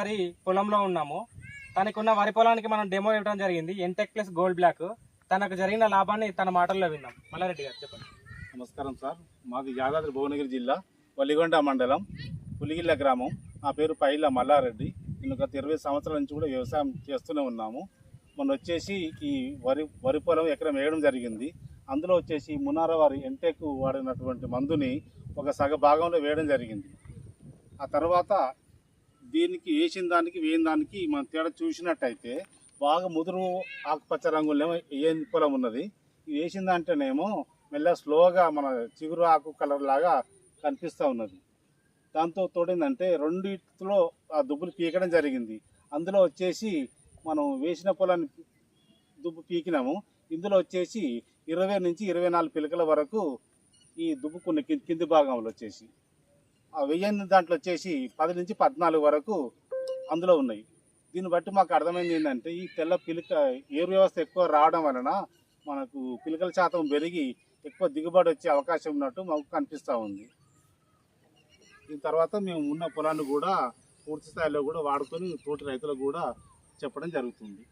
వరి పొలంలో ఉన్నాము. తనకున్న వరి పొలానికి మనం డెమో ఇవ్వడం జరిగింది. ఎంటెక్ ప్లస్ గోల్డ్ బ్లాక్ తనకు జరిగిన లాభాన్ని తన మాటల్లో విన్నాం. మల్లారెడ్డి గారు చెప్పండి. నమస్కారం సార్. మాది యాదాద్రి భువనగిరి జిల్లా వల్లిగొండ మండలం పులిగిల్ల గ్రామం. నా పేరు పైల మల్లారెడ్డి. నేను గత ఇరవై సంవత్సరాల నుంచి కూడా వ్యవసాయం చేస్తూనే ఉన్నాము. మొన్న వచ్చేసి ఈ వరి వరి పొలం ఎకరం వేయడం జరిగింది. అందులో వచ్చేసి మునార వారి ఎంటెక్ వాడినటువంటి మందుని ఒక సగ భాగంలో వేయడం జరిగింది. ఆ తర్వాత దీనికి వేసిన దానికి వేయని దానికి మనం తేడా చూసినట్టయితే బాగా ముదురు ఆకుపచ్చ రంగులో ఏ పొలం ఉన్నది. వేసిన దాంట్లోనేమో మెల్ల స్లోగా మన చిగురు ఆకు కలర్ లాగా కనిపిస్తూ ఉన్నది. దాంతో తోడేందంటే రెండిట్లో ఆ దుబ్బులు పీకడం జరిగింది. అందులో వచ్చేసి మనం వేసిన పొలాన్ని దుబ్బు పీకినాము. ఇందులో వచ్చేసి ఇరవై నుంచి ఇరవై నాలుగు పిలకల వరకు ఈ దుబ్బు కొన్ని కింది కింది భాగంలో వచ్చేసి వెయ్యి దాంట్లో వచ్చేసి పది నుంచి పద్నాలుగు వరకు అందులో ఉన్నాయి. దీన్ని బట్టి మాకు అర్థమైంది ఏంటంటే ఈ తెల్ల పిలక ఏరు వ్యవస్థ ఎక్కువ రావడం వలన మనకు పిలకల శాతం పెరిగి ఎక్కువ దిగుబడి వచ్చే అవకాశం ఉన్నట్టు మాకు కనిపిస్తూ ఉంది. దీని తర్వాత మేము ఉన్న పొలాన్ని కూడా పూర్తి స్థాయిలో కూడా వాడుకొని తోటి రైతులకు కూడా చెప్పడం జరుగుతుంది.